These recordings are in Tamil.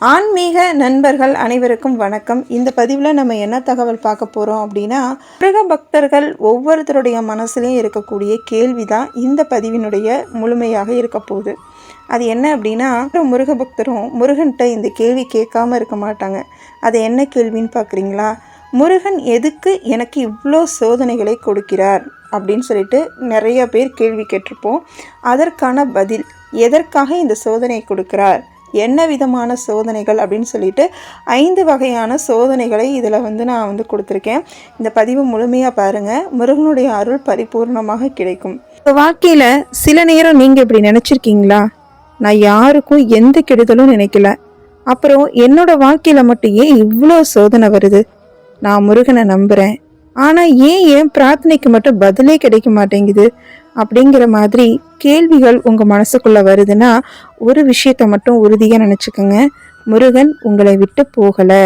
ஆன்மீக நண்பர்கள் அனைவருக்கும் வணக்கம். இந்த பதிவில் நம்ம என்ன தகவல் பார்க்க போகிறோம் அப்படின்னா முருக பக்தர்கள் ஒவ்வொருத்தருடைய மனசுலையும் இருக்கக்கூடிய கேள்வி தான் இந்த பதிவினுடைய முழுமையாக இருக்க போகுது. அது என்ன அப்படின்னா முருக பக்தரும் முருகன்கிட்ட இந்த கேள்வி கேட்காம இருக்க மாட்டாங்க. அது என்ன கேள்வின்னு பார்க்குறீங்களா முருகன் எதுக்கு எனக்கு இவ்வளோ சோதனைகளை கொடுக்கிறார் அப்படின்னு சொல்லிட்டு நிறைய பேர் கேள்வி கேட்டிருப்போம். அதற்கான பதில் எதற்காக இந்த சோதனை கொடுக்கிறார்? என்ன விதமான சோதனைகள் அப்படின்னு சொல்லிட்டு ஐந்து வகையான சோதனைகளை இதில் வந்து நான் வந்து கொடுத்துருக்கேன். இந்த பதிவு முழுமையாக பாருங்கள் முருகனுடைய அருள் பரிபூர்ணமாக கிடைக்கும். இப்போ வாழ்க்கையில் சில நேரம் நீங்கள் இப்படி நினச்சிருக்கீங்களா? நான் யாருக்கும் எந்த கெடுதலும் நினைக்கல. அப்புறம் என்னோட வாழ்க்கையில் மட்டும் ஏன் இவ்வளோ சோதனை வருது? நான் முருகனை நம்புகிறேன் ஆனால் ஏன் ஏன் பிரார்த்தனைக்கு மட்டும் பதிலே கிடைக்க மாட்டேங்குது? அப்படிங்கிற மாதிரி கேள்விகள் உங்கள் மனசுக்குள்ளே வருதுன்னா ஒரு விஷயத்தை மட்டும் உறுதியாக நினச்சிக்கோங்க. முருகன் உங்களை விட்டு போகலை.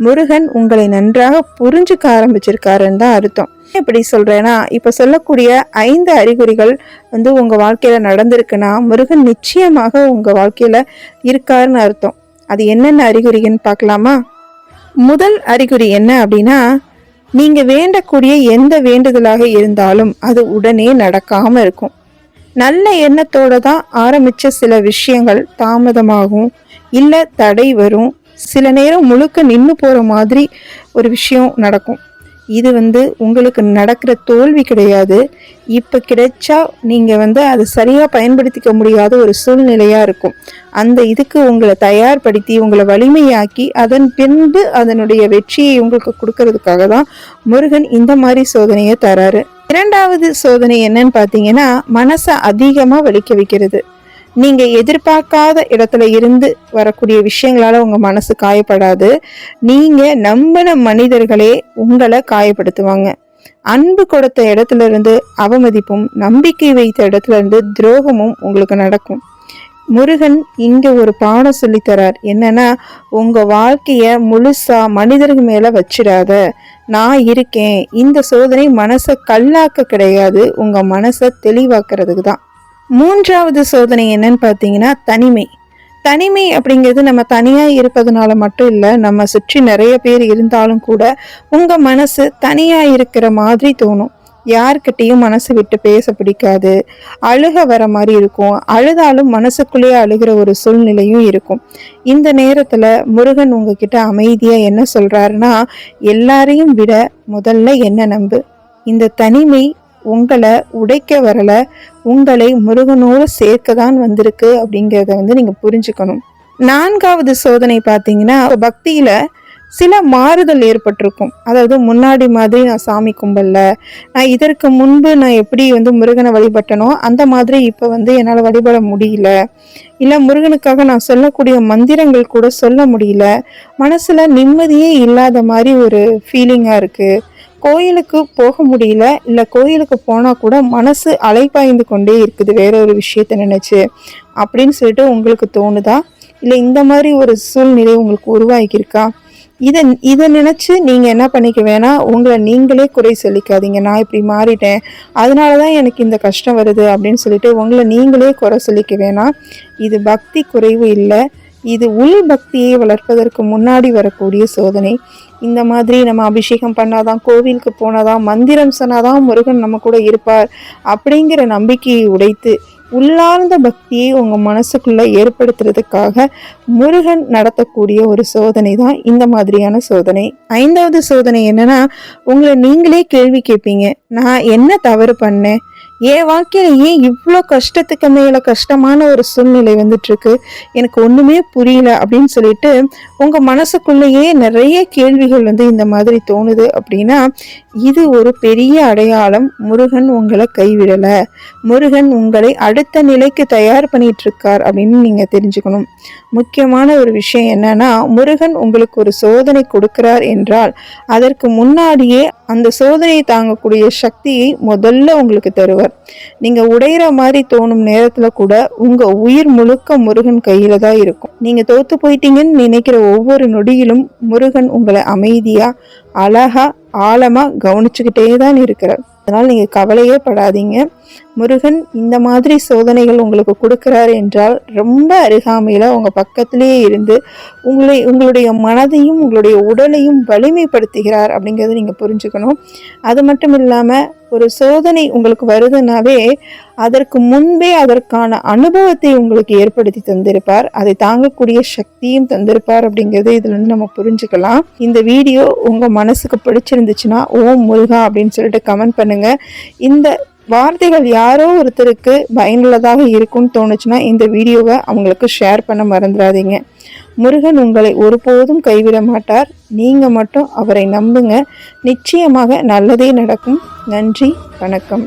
முருகன் உங்களை நன்றாக புரிஞ்சுக்க ஆரம்பிச்சிருக்காருன்னு தான் அர்த்தம். எப்படி சொல்கிறேன்னா இப்போ சொல்லக்கூடிய ஐந்து அறிகுறிகள் வந்து உங்கள் வாழ்க்கையில் நடந்திருக்குன்னா முருகன் நிச்சயமாக உங்கள் வாழ்க்கையில் இருக்காருன்னு அர்த்தம். அது என்னென்ன அறிகுறின்னு பார்க்கலாமா? முதல் அறிகுறி என்ன அப்படின்னா நீங்க வேண்டக்கூடிய எந்த வேண்டுதலாக இருந்தாலும் அது உடனே நடக்காம இருக்கும். நல்ல எண்ணத்தோட தான் ஆரம்பிச்ச சில விஷயங்கள் தாமதமாகும். இல்ல தடை வரும். சில நேரம் முழுக்க நின்று போற மாதிரி ஒரு விஷயம் நடக்கும். இது வந்து உங்களுக்கு நடக்கிற தோல்வி கிடையாது. இப்போ கிடைச்சா நீங்கள் வந்து அதை சரியாக பயன்படுத்திக்க முடியாத ஒரு சூழ்நிலையாக இருக்கும். அந்த இதுக்கு உங்களை தயார்படுத்தி உங்களை வலிமையாக்கி அதன் பின்பு அதனுடைய வெற்றியை உங்களுக்கு கொடுக்கறதுக்காக தான் முருகன் இந்த மாதிரி சோதனையை தராரு. இரண்டாவது சோதனை என்னன்னு பார்த்தீங்கன்னா மனசை அதிகமாக வலிக்க வைக்கிறது. நீங்க எதிர்பார்க்காத இடத்துல இருந்து வரக்கூடிய விஷயங்களால உங்க மனசு காயப்படாது. நீங்க நம்பின மனிதர்களே உங்களை காயப்படுத்துவாங்க. அன்பு கொடுத்த இடத்துல இருந்து அவமதிப்பும் நம்பிக்கை வைத்த இடத்துல இருந்து துரோகமும் உங்களுக்கு நடக்கும். முருகன் இங்கே ஒரு பாடம் சொல்லித்தரார் என்னன்னா வாழ்க்கையை முழுசாக மனிதர்கள் மேலே வச்சிடாத. நான் இருக்கேன். இந்த சோதனை மனசை கல்லாக்க கிடையாது. உங்கள் மனசை தெளிவாக்குறதுக்கு தான். மூன்றாவது சோதனை என்னன்னு பார்த்தீங்கன்னா தனிமை. தனிமை அப்படிங்கிறது நம்ம தனியாக இருப்பதனால மட்டும் இல்லை நம்ம சுற்றி நிறைய பேர் இருந்தாலும் கூட உங்கள் மனசு தனியாக இருக்கிற மாதிரி தோணும். யார்கிட்டையும் மனசு விட்டு பேச பிடிக்காது. அழுக வர மாதிரி இருக்கும். அழுதாலும் மனசுக்குள்ளேயே அழுகிற ஒரு சூழ்நிலையும் இருக்கும். இந்த நேரத்தில் முருகன் உங்ககிட்ட அமைதியாக என்ன சொல்கிறாருன்னா எல்லாரையும் விட முதல்ல என்ன நம்பு? இந்த தனிமை உங்களை உடைக்க வரல உங்களை முருகனோடு சேர்க்க தான் வந்திருக்கு அப்படிங்கிறத வந்து நீங்கள் புரிஞ்சுக்கணும். நான்காவது சோதனை பார்த்தீங்கன்னா பக்தியில் சில மாறுதல் ஏற்பட்டிருக்கும். அதாவது முன்னாடி மாதிரி நான் சாமி கும்பல்ல நான் இதற்கு முன்பு நான் எப்படி வந்து முருகனை வழிபட்டனோ அந்த மாதிரி இப்போ வந்து என்னால் வழிபட முடியல. இல்லை முருகனுக்காக நான் சொல்லக்கூடிய மந்திரங்கள் கூட சொல்ல முடியல. மனசில் நிம்மதியே இல்லாத மாதிரி ஒரு ஃபீலிங்காக இருக்குது கோயிலுக்கு போக முடியல இல்லை கோயிலுக்கு போனால் கூட மனசு அலைப்பாய்ந்து கொண்டே இருக்குது வேற ஒரு விஷயத்த நினச்சி. அப்படின்னு சொல்லிட்டு உங்களுக்கு தோணுதா? இல்லை இந்த மாதிரி ஒரு சூழ்நிலை உங்களுக்கு உருவாகியிருக்கா? இதை இதை நினச்சி நீங்கள் என்ன பண்ணிக்க வேணாம் உங்களை நீங்களே குறை சொல்லிக்காதீங்க. நான் இப்படி மாறிட்டேன் அதனால தான் எனக்கு இந்த கஷ்டம் வருது அப்படின்னு சொல்லிட்டு உங்களை நீங்களே குறை சொல்லிக்க வேணாம். இது பக்தி குறைவு இல்லை. இது உள் பக்தியை வளர்ப்பதற்கு முன்னாடி வரக்கூடிய சோதனை. இந்த மாதிரி நம்ம அபிஷேகம் பண்ணாதான் கோவிலுக்கு போனாதான் மந்திரம் சொன்னாதான் முருகன் நம்ம கூட இருப்பார் அப்படிங்கிற நம்பிக்கையை உடைத்து உள்ளார்ந்த பக்தியை உங்கள் மனசுக்குள்ளே ஏற்படுத்துறதுக்காக முருகன் நடத்தக்கூடிய ஒரு சோதனை தான் இந்த மாதிரியான சோதனை. ஐந்தாவது சோதனை என்னன்னா உங்களை நீங்களே கேள்வி கேட்பீங்க. நான் என்ன தவறு பண்ணேன்? என் வாழ்க்கையில் ஏன் இவ்வளோ கஷ்டத்துக்கு மேலே கஷ்டமான ஒரு சூழ்நிலை வந்துட்டுருக்கு? எனக்கு ஒன்றுமே புரியல அப்படின்னு சொல்லிட்டு உங்கள் மனசுக்குள்ளேயே நிறைய கேள்விகள் வந்து இந்த மாதிரி தோணுது அப்படின்னா இது ஒரு பெரிய அடையாளம். முருகன் உங்களை கைவிடலை. முருகன் உங்களை அடுத்த நிலைக்கு தயார் பண்ணிகிட்ருக்கார் அப்படின்னு நீங்கள் தெரிஞ்சுக்கணும். முக்கியமான ஒரு விஷயம் என்னன்னா முருகன் உங்களுக்கு ஒரு சோதனை கொடுக்கிறார் என்றால் அதற்கு முன்னாடியே அந்த சோதனையை தாங்கக்கூடிய சக்தியை முதல்ல உங்களுக்கு தருவார். நீங்க உடையிற மாதிரி தோணும் நேரத்துல கூட உங்க உயிர் முழுக்க முருகன் கையில் தான் இருக்கும். நீங்க தோத்து போயிட்டீங்கன்னு நினைக்கிற ஒவ்வொரு நொடியிலும் முருகன் உங்களை அமைதியா அழகா ஆழமா கவனிச்சுக்கிட்டே தான் இருக்கிறார். அதனால் நீங்கள் கவலையே படாதீங்க. முருகன் இந்த மாதிரி சோதனைகள் உங்களுக்கு கொடுக்குறாரு என்றால் ரொம்ப அருகாமையில் உங்கள் பக்கத்திலேயே இருந்து உங்களை உங்களுடைய மனதையும் உங்களுடைய உடலையும் வலிமைப்படுத்துகிறார் அப்படிங்கிறத நீங்கள் புரிஞ்சுக்கணும். அது மட்டும் இல்லாமல் ஒரு சோதனை உங்களுக்கு வருதுனாவே அதற்கு முன்பே அதற்கான அனுபவத்தை உங்களுக்கு ஏற்படுத்தி தந்திருப்பார். அதை தாங்கக்கூடிய சக்தியும் தந்திருப்பார் அப்படிங்கிறது இதுல இருந்து நம்ம புரிஞ்சுக்கலாம். இந்த வீடியோ உங்க மனசுக்கு பிடிச்சிருந்துச்சுன்னா ஓம் முருகா அப்படின்னு சொல்லிட்டு கமெண்ட் பண்ணுங்க. இந்த வார்த்தைகள் யாரோ ஒருத்தருக்கு பயனுள்ளதாக இருக்கும்னு தோணுச்சுன்னா இந்த வீடியோவை அவங்களுக்கு ஷேர் பண்ண மறந்துடாதீங்க. முருகன் உங்களை ஒருபோதும் கைவிட மாட்டார். நீங்கள் மட்டும் அவரை நம்புங்க. நிச்சயமாக நல்லதே நடக்கும். நன்றி வணக்கம்.